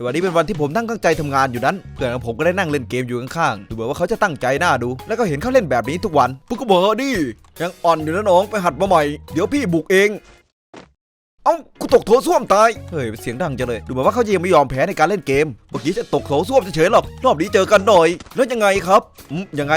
แต่วันนี้เป็นวันที่ผมตั้งใจทำงานอยู่นั้น เพื่อนของผมก็ได้นั่งเล่นเกมอยู่ข้างๆดูเหมือนว่าเขาจะตั้งใจหน้าดู แล้วก็เห็นเขาเล่นแบบนี้ทุกวันปุ๊กก็บอกว่าดิยังอ่อนอยู่นะน้องไปหัดมาใหม่ เดี๋ยวพี่บุกเอง เอ้ากูตกโถส้วมตาย เฮ้ยเสียงดังจังเลย ดูเหมือนว่าเขาจะยังไม่ยอมแพ้ในการเล่นเกม เมื่อกี้จะตกโถส้วมเฉยๆหรอก รอบนี้เจอกันหน่อย แล้วยังไงครับ อืมยังไง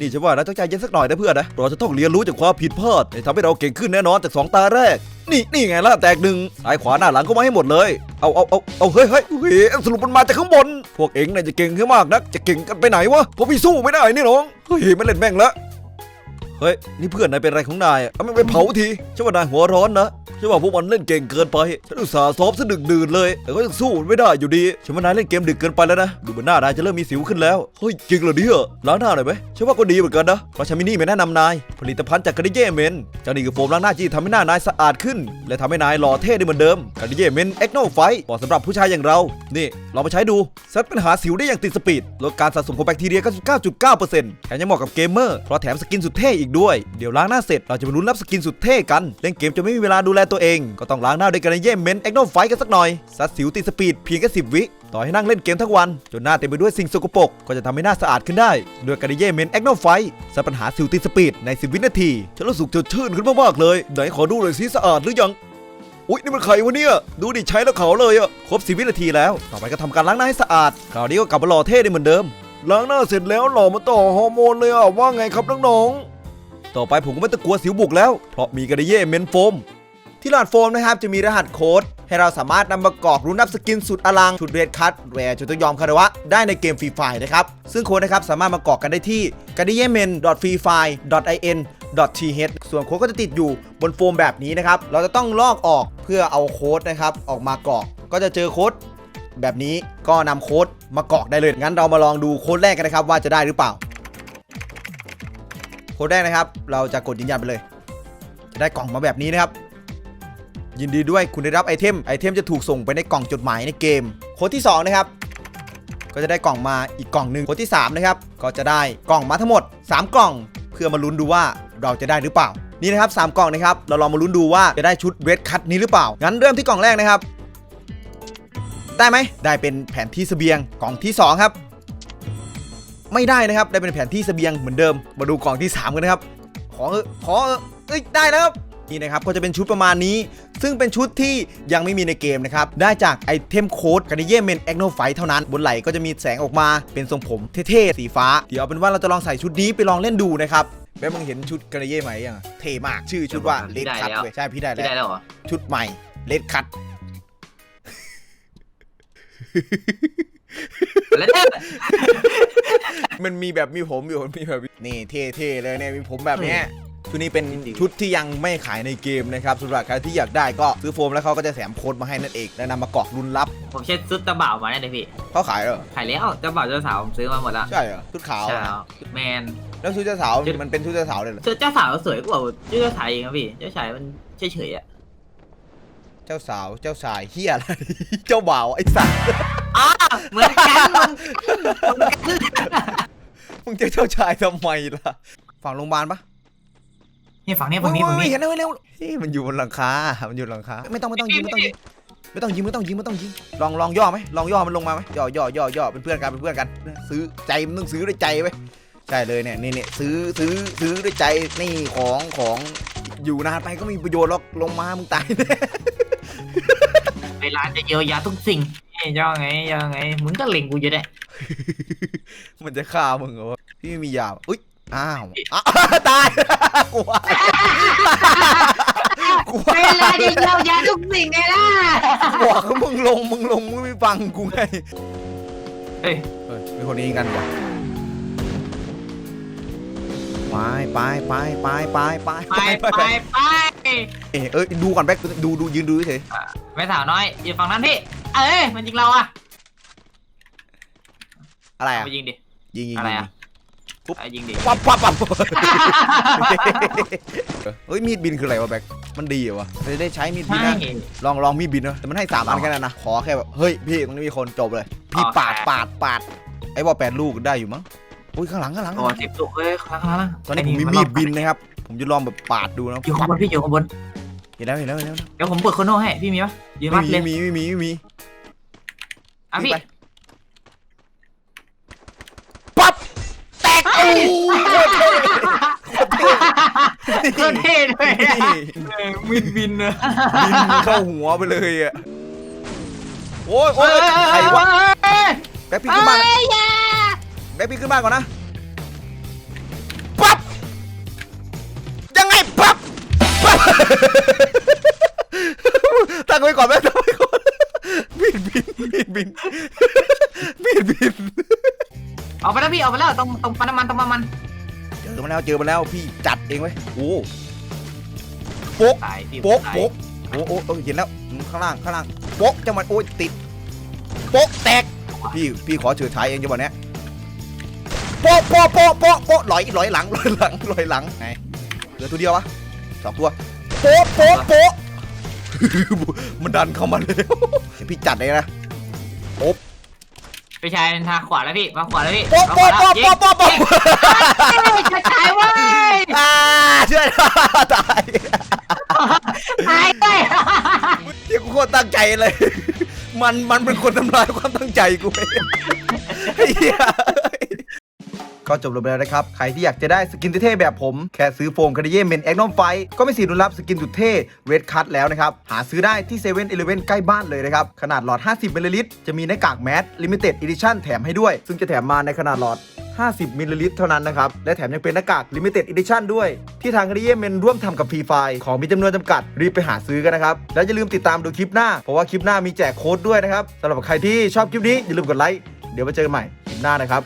นี่ฉันว่านะต้องใจเย็นสักหน่อยนะเพื่อนนะเราจะต้องเรียนรู้จากความผิดพลาดให้ทำให้เราเก่งขึ้นแน่นอนจากสองตาแรก นี่นี่ไงล่ะแตกหนึ่งซ้ายขวาหน้าหลังก็มาให้หมดเลย เอาเอาเอาเอาเฮ้ยเฮ้ยเฮ้ยสรุปมันมาจากข้างบน พวกเอ็งเนี่ยจะเก่งขึ้นมากนัก จะเก่งกันไปไหนวะผมพี่สู้ไม่ได้นี่น้องเฮ้ยไม่เล่นแม่งละ เฮ้ย นี่เพื่อนนายเป็นอะไรของนายอะเอาไม่ไปเผาทีฉันว่านายหัวร้อนนะฉันว่าพวกมันเล่นเก่งเกินไป ฉันอุตส่าห์ซ้อมซะดึกดื่นเลยแต่ก็ยังสู้มันไม่ได้อยู่ดีฉันว่านายเล่นเกมดึกเกินไปแล้วนะ ดูเหมือนหน้านายจะเริ่มมีสิวขึ้นแล้ว เฮ้ย จริงเหรอเนี่ยล้างหน้าหน่อยไหมฉันว่าก็ดีเหมือนกันนะ เพราะฉันมีนี่มาแนะนำนาย ผลิตภัณฑ์จากกาดิเย่เมนเจ้านี่คือโฟมล้างหน้าที่ทำให้หน้านายสะอาดขึ้น และทำให้นายหล่อเท่ได้เหมือนเดิมกาดิเย่เมนเอ็กโนไฟเหมาะสำหรับผู้ชายอย่างเรา นี่ลองมาใช้ดูซัดปัญหาสิวได้อย่างติดสปีดลดการสะสมของแบคทีเรีย99.9%แถมยังเหมาะกับเกมเมอร์เพราะแถมสกินสุดเท่อีกด้วยเดี๋ยวล้างหน้าเสร็จเราจะไปลุ้นรับสกินสุดเท่กันเล่นเกมจะไม่มีเวลาดูแลตัวเอง ก็ต้องล้างหน้าด้วยกันในเย่เมนเอ็กโนไฟกันสักหน่อยซัดสิวติดสปีดเพียงแค่10วิต่อให้นั่งเล่นเกมทั้งวัน จนหน้าเต็มไปด้วยสิ่งสกปรกก็จะทำให้หน้าสะอาดขึ้นได้ด้วยกันเย่เมนเอ็กโนไฟซัดปัญหาสิวติดสปีดใน 10 วินาทีฉันรู้สึกสดชื่นขึ้นมากๆเลย ไหนขอดูหน่อยสิสะอาดหรือยังอุ๊ยนี่มันใครวะเนี่ย ดูดิใช้แล้วเขาวเลยอะครบสิวินาทีแล้ว ต่อไปก็ทำการล้างหน้าให้สะอาดคราวนี้ก็กลับมาหล่อเท่ได้เหมือนเดิมล้างหน้าเสร็จแล้วหล่อมาต่อฮอร์โมนเลยอะว่าไงครับน้องๆ ต่อไปผมก็ไม่ต้องกลัวสิวบุกแล้ว เพราะมีกระเย่เมนโฟม ที่หลอดโฟมนะครับจะมีรหัสโค้ด ให้เราสามารถนำมากรอกรุ่นนับสกินสุดอลังชุดเรดคัตแวร์จุดตัวยอมคารวะได้ในเกมฟรีไฟนะครับ ซึ่งโค้ดนะครับสามารถมากรอกกันได้ที่ g a d i y e m e n f r e e f i in th ส่วนโค้ดก็จะติดอยู่บนโฟมแบบนี้นะครับ เราจะต้องลอกออกเพื่อเอาโค้ดนะครับออกมากรอก ก็จะเจอโค้ดแบบนี้ก็นำโค้ดมากรอกได้เลย งั้นเรามาลองดูโค้ดแรกกันนะครับว่าจะได้หรือเปล่า ค้ดแรกนะครับ เราจะกดยืนยันไปเลย จะได้กล่องมาแบบนี้นะครับ ยินดีด้วยคุณได้รับไอเทมไอเทมจะถูกส่งไปในกล่องจดหมายในเกมโค้ดที่ 2 นะครับ ก็จะได้กล่องมาอีกกล่องหนึ่งโค้ดที่ 3 นะครับ ก็จะได้กล่องมาทั้งหมด 3 กล่อง เพื่อมาลุ้นดูว่าเราจะได้หรือเปล่านี่นะครับ3กล่องนะครับเราลองมาลุ้นดูว่าจะได้ชุดเวทคัตนี้หรือเปล่างั้นเริ่มที่กล่องแรกนะครับ ได้ไหมได้เป็นแผนที่เสบียงกล่องที่ 2 ครับ ไม่ได้นะครับ ได้เป็นแผนที่เสบียงเหมือนเดิม มาดูกล่องที่ 3 กันนะครับ ขอเออขอเออเอ้ยได้แล้วครับนี่นะครับก็จะเป็นชุดประมาณนี้ ซึ่งเป็นชุดที่ยังไม่มีในเกมนะครับ ได้จากไอเทมโค้ดกันเย่เมนแอคโนไฟเท่านั้น บนไหล่ก็จะมีแสงออกมาเป็นทรงผมเท่ๆ สีฟ้า เดี๋ยวเอาเป็นว่าเราจะลองใส่ชุดนี้ไปลองเล่นดูนะครับแบ๊มึงเห็นชุดกันเย่ไหมยังอะเท่มากชื่อชุดว่าเลดคัทเว้ยใช่พี่ได้พี่ได้แล้วแล้วเหรอชุดใหม่เลดคัท แล้วเนี่ยมันมีแบบมีผมอยู่มันมีแบบนี่เท่ๆเลยเนี่ยมีผมแบบเนี้ยชุดนี้เป็นชุดที่ยังไม่ขายในเกมนะครับสำหรับใครที่อยากได้ก็ซื้อโฟมแล้วเขาก็จะแถมโค้ดมาให้นั่นเองแล้วนำมากรอกรุ่นลับผมเช็ดซุดเจ้าบ่าวมาเนี่ยเลยพี่เขาขายเหรอขายแล้วเจ้าบ่าวเจ้าสาวผมซื้อมาหมดแล้วใช่เหรอชุดขาวใช่อะแล้วแมนแล้วชุดเจ้าสาวมันเป็นชุดเจ้าสาวเลยเหรอเจ้าสาวสวยกว่าเจ้าชายอีกครับพี่เจ้าชายมันเฉยๆอะเจ้าสาวเจ้าชายเฮียอะไรเจ้าบ่าวไอ้สัต ว์อ้าเหมือนกันมันมึงจะเจ้าชายทำไมล่ะฝั่งโรงพยาบาลปะนี่ฝั่งนี้ฝั่งนี้ฝั่งเฮ้ยนี้เห็นแล้วเห็นแล้วเฮ้ยมันอยู่บนหลังคา มันอยู่บนหลังคา ไม่ต้องไม่ต้องยิงไม่ต้องยิงไม่ต้องยิงไม่ต้องยิงไม่ต้องยิงลองลองย่อไหมลองย่อมันลงมาไหมย่อย่อย่อย่อเป็นเพื่อนกันเป็นเพื่อนกัน ซื้อใจมันต้องซื้อด้วยใจไว้ยใช่เลยเนี่ยนี่เนี่ยซื้อซื้อซื้อด้วยใจนี่ของของอยู่นานไปก็ไมมีประโยชน์หรอกลงมามึงตายแน่เวลาจะเยียวยาทุกสิ่ง เอ้ยยังไงยังไงมึงก็เล็งกูอยู่ได้มันจะฆ่ามึงเหรอวะพี่ไม่มียาอุ้ยอ้าวอ้าวตายกลัวกลัวเวลาจะเยียวยาทุกสิ่งไงล่ะบอกว่ามึงลงมึงลงมึงไม่ฟังกูไงเอ้ยเฮ้ยมีคนนี้กันวะไปไปไปไปไปไปไปไปไป เอยเอ้ยดูก่อนแบ็คดูดูยืนดูเฉยไม่สาวน้อยอยู่ฝั่งนั้นพี่ เอ้ยมันยิงเราอะอะไรอะไปยิงดิ ยิงยิงอะไรยิงอะเอายิงดิปั๊บปั๊บปั๊บเฮ้ยมีดบินคืออะไรวะแบ็คมันดีเหรอวะจะได้ใช้มีดบินไม่นะลองลองมีดบินนะแต่มันให้สามอันแค่นั้นนะขอแค่แบบเฮ้ยพี่ตรงนี้มีคนจบเลย พี่โอเคปาดปาดปาดไอ้บอลแปดลูกได้อยู่มั้งอุ้ยข้างหลังข้างหลังโอ้สิบตัวเอ้ยข้างล่างตอนนี้ผมมีมีดบินนะครับ ผมจะลองแบบปาดดูนะอยู่ข้างบนพี่อยู่ข้างบนนแล้วเห็นแล้วเห็นแล้วเดี๋ยวผมเปิดโคโน่ให้พี่มีปะยืนไม่วัดมีเลยไม่มีไม่มีไม่มีอะพี่ ไปปั๊บแตกโอ้โหโคตรเท่โคตรเท่ด้วยนี่อะเออบินบินเลยบินเข้าหัวไปเลยอะ โอ้ยโอ้ยใครวะ แบ็คพี่ขึ้นบ้านเอ้ยอยาแบ็คพี่ขึ้นบ้านก่อนนะ ตั้งไว้ก่อนแม่ตั้งไว้ก่อนบินบินบินบินบินบินออกไปแล้วพี่ออกไปแล้วตรงตรงปั๊มน้ำมันตรงปั๊มน้ำมันเจอมาแล้วเจอมาแล้วพี่จัดเองไว้ยโอ้โป๊กตายพี่โป๊กตายโป๊กโอ้โอ้โอ้เห็นแล้วอืมข้างล่างข้างล่างโป๊กจังหวะโอ้ยติดโป๊กแตกพี่พี่ขอเฉิดฉายเองจังหวะเนี้ยโป๊ะโป๊ะโป๊ะโป๊ะโป๊ะลอยลอยหลังลอยหลังลอยหลังไหนเหลือตัวเดียววะสองตัว โป๊ะโป๊ะโป๊ะมันดันเข้ามาแล้วพี่จัดเลยนะพี่ชายทางขวาแล้วพี่มาขวาแล้วพี่โป๊ะมาขวาโป๊ะแล้วโป๊ะยิงโป๊ะโป๊ะโป๊ะจะตายเว้ยอ่าช่วยตายตายเว้ยเฮียกูโคตรตั้งใจเลย มันมันเป็นคนทำลายความตั้งใจกูไปไอ้เฮีย ก็จบลงไปแล้วนะครับ ใครที่อยากจะได้สกินเท่ๆแบบผม แค่ซื้อโฟมคาร์ดิเย่เมนแอคนอมไฟก็ไม่สีรุนรับสกินสุดเท่เรดคัทแล้วนะครับ หาซื้อได้ที่เซเว่นอีเลเว่นใกล้บ้านเลยนะครับ ขนาดหลอด 50มิลลิลิตรจะมีหน้ากากแมสลิมิเต็ดอีดิชั่นแถมให้ด้วย ซึ่งจะแถมมาในขนาดหลอด 50มิลลิลิตรเท่านั้นนะครับ และแถมยังเป็นหน้ากาก Limited Edition ด้วย ที่ทางคาริเยเมนร่วมทำกับฟรีไฟของมีจำนวนจำกัด รีบไปหาซื้อกันนะครับ แล้วอย่าลืมติดตามดูคลิปหน้า เพราะว่าคลิปหน้ามีแจกโค้ดด้วยนะครับสำหรับใครที่ชอบคลิปนี้อย่าลืมกดไลค์เดี๋ยวมาเจอกันใหม่คลิปหน้านะครับ